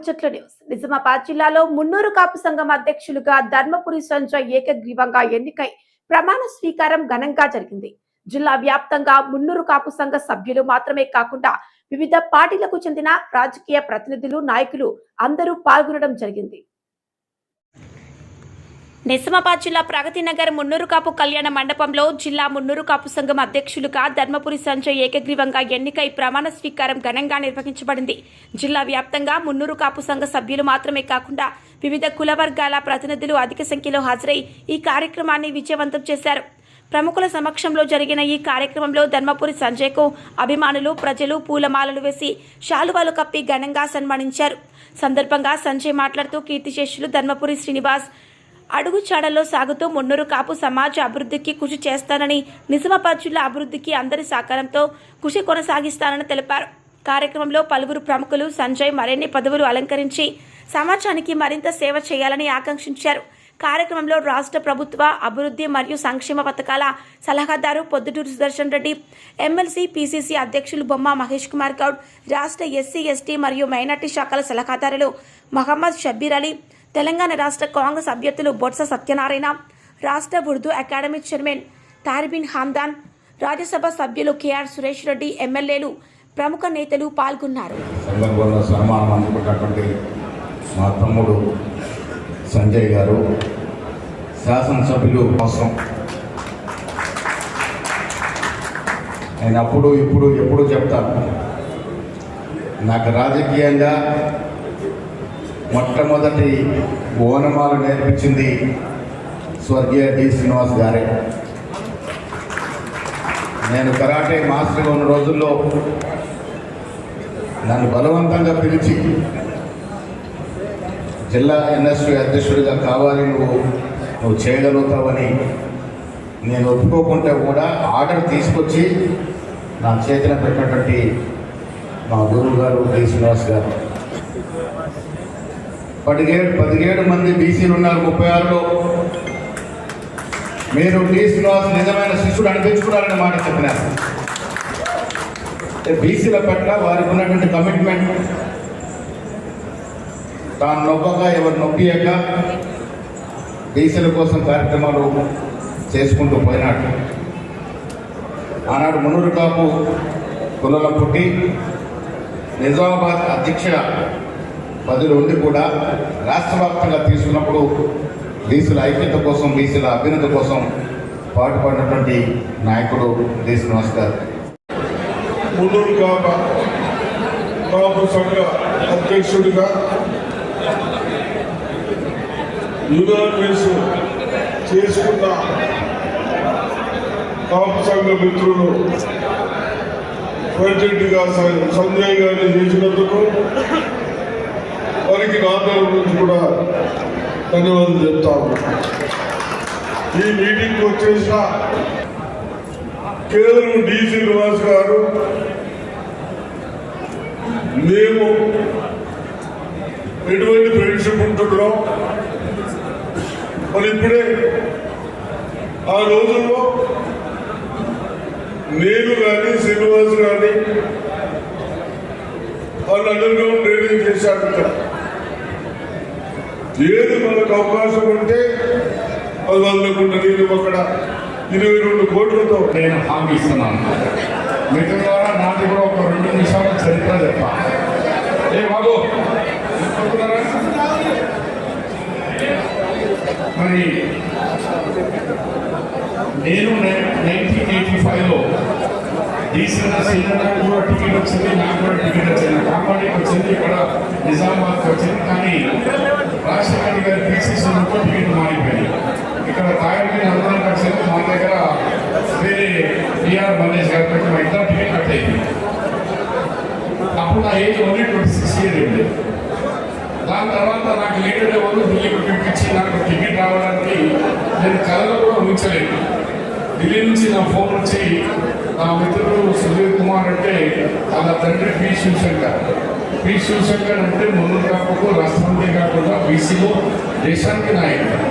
ముచ్చట్ల news. Nizamabad జిల్లాలో మున్నూరు కాపు సంఘం అధ్యక్షులుగా ధర్మపురి సంజయ్ ఏకగ్రీవంగా ఎన్నికై ప్రమాణ స్వీకారం ఘనంగా జరిగింది. జిల్లా వ్యాప్తంగా మున్నూరు కాపు సంఘ సభ్యులు మాత్రమే కాకుండా వివిధ పార్టీలకు చెందిన రాజకీయ ప్రతినిధులు నాయకులు అందరూ పాల్గొనడం జరిగింది. నిజామాబాద్ జిల్లా ప్రగతి నగర్ మున్నూరు కాపు కళ్యాణ మండపంలో జిల్లా మున్నూరు కాపు సంఘం అధ్యక్షులుగా ధర్మపురి సంజయ్ ఏకగ్రీవంగా ఎన్నికై ప్రమాణ స్వీకారం ఘనంగా నిర్వహించబడింది. జిల్లా వ్యాప్తంగా మున్నూరు కాపు సంఘ సభ్యులు మాత్రమే కాకుండా వివిధ కుల వర్గాల ప్రతినిధులు అధిక సంఖ్యలో హాజరై ఈ కార్యక్రమాన్ని విజయవంతం చేశారు. ప్రముఖుల సమక్షంలో జరిగిన ఈ కార్యక్రమంలో ధర్మపురి సంజయ్కు అభిమానులు ప్రజలు పూలమాలలు వేసి శాలువాలు కప్పి ఘనంగా సన్మానించారు. సందర్భంగా సంజయ్ మాట్లాడుతూ కీర్తిశేషులు ధర్మపురి శ్రీనివాస్ అడుగుచాడలో సాగుతూ మున్నూరు కాపు సమాజ అభివృద్ధికి కృషి చేస్తానని నిజామాబాద్ జిల్లా అభివృద్ధికి అందరి సహకారంతో కృషి కొనసాగిస్తానని తెలిపారు. కార్యక్రమంలో పలువురు ప్రముఖులు సంజయ్ మరిన్ని పదవులు అలంకరించి సమాజానికి మరింత సేవ చేయాలని ఆకాంక్షించారు. కార్యక్రమంలో రాష్ట్ర ప్రభుత్వ అభివృద్ధి మరియు సంక్షేమ పథకాల సలహాదారు పొద్దుటూరు సుదర్శన్ రెడ్డి ఎమ్మెల్సీ పీసీసీ అధ్యక్షులు బొమ్మ మహేష్ కుమార్ గౌడ్ రాష్ట్ర ఎస్సీ ఎస్టీ మరియు మైనార్టీ శాఖల సలహాదారులు మహమ్మద్ షబ్బీర్ అలీ తెలంగాణ రాష్ట్ర కాంగ్రెస్ అభ్యర్థులు బొత్స సత్యనారాయణ రాష్ట్ర ఉర్దూ అకాడమీ చైర్మన్ తార్బిన్ హామ్దాన్ రాజ్యసభ సభ్యులు కేఆర్ సురేష్ రెడ్డి ఎమ్మెల్యేలు ప్రముఖ నేతలు పాల్గొన్నారు. మా తమ్ముడు సంజయ్ గారు శాసనసభ్యులు కోసం. నేను అప్పుడు ఇప్పుడు ఎప్పుడు చెప్తాను. నాకు రాజకీయంగా మొట్టమొదటి ఓనమాలు నేర్పించింది స్వర్గీయ డి శ్రీనివాస్ గారే. నేను కరాటే మాస్టర్గా ఉన్న రోజుల్లో నన్ను బలవంతంగా పిలిచి జిల్లా ఎన్ఎస్వి అధ్యక్షుడిగా కావాలి నువ్వు నువ్వు చేయగలుగుతావని నేను ఒప్పుకోకుంటే కూడా ఆర్డర్ తీసుకొచ్చి నా చేతిలో పెట్టినటువంటి మా గురువు గారు డి శ్రీనివాస్ గారు. పదిహేడు పదిహేడు మంది బీసీలు ఉన్నారు ముప్పై ఆరులో. మీరు డి శ్రీనివాస్ నిజమైన శిష్యుడు అనిపించుకున్నారని మాట చెప్పినారు బీసీల పట్ల వారికి ఉన్నటువంటి కమిట్మెంట్ తాను నొప్పక ఎవరు నొప్పియక బీసీల కోసం కార్యక్రమాలు చేసుకుంటూ పోయినాడు. ఆనాడు మునూరు కాపు కులలో పుట్టి నిజామాబాద్ అధ్యక్ష పదిలో ఉండి కూడా రాష్ట్ర వ్యాప్తంగా తీసుకున్నప్పుడు బీసీల ఐక్యత కోసం బీసీల అభ్యున్నత కోసం పాటుపడినటువంటి నాయకుడు దేశ నమస్కార్. గారు కాపు సంఘ అధ్యక్షుడిగా యునానిమస్ చేసుకున్న కాపు సంఘ మిత్రులు ప్రెసిడెంట్గా సంజయ్ గారిని చేసినందుకు వారికి నా నుంచి కూడా ధన్యవాదాలు చెప్తాను ఈ మీటింగ్కి వచ్చేసిన కేవలం డి శ్రీనివాస్ గారు మేము ఎటువంటి ఫ్రెండ్షిప్ ఉంటున్నాం? మరి ఇప్పుడే ఆ రోజుల్లో నేను కానీ శ్రీనివాస్ కానీ వాళ్ళు అండర్ గ్రౌండ్ ట్రైనింగ్ చేశారు ఇక్కడ. ఏది మనకు అవకాశం ఉంటే అది వదలకుండా నేను అక్కడ ఇరవై రెండు కోట్లతో నేను హామీ ఇస్తున్నాను. నిజంగా నాది కూడా ఒక రెండు నిమిషాలు చరిత్ర చెప్ప. ఏ బాబు మరి నేను నైన్టీన్ ఎయిటీ ఫైవ్లో డీసీల కూడా టికెట్ వచ్చింది నాకు కూడా టికెట్ వచ్చింది. కాపాడికి వచ్చింది ఇక్కడ నిజామాబాద్కి వచ్చింది కానీ రాజశేఖర్ గారి పీసీసీ టికెట్ మారిపోయింది ఇక్కడ తాగడికి అందరం కలిసి మా దగ్గర వేరే బిఆర్ మల్లేష్ గారి పెట్టి మా ఇద్దరు టికెట్ కట్ అయింది అప్పుడు నా age only twenty six year ఉంది దాని తర్వాత నాకు లీడర్ ఎవరు ఢిల్లీకి పిలిపించి నాకు టికెట్ రావడానికి నేను కళలో కూడా ఊహించలేదు. ఢిల్లీ నుంచి నా ఫోన్ వచ్చి నా మిత్రుడు సుధీర్ కుమార్ అంటే వాళ్ళ తండ్రి పి శివశంకర్. పి శివశంకర్ అంటే ముందు కాకుండా రాష్ట్రపతి కాకుండా బీసీలో దేశానికి నాయకుడు.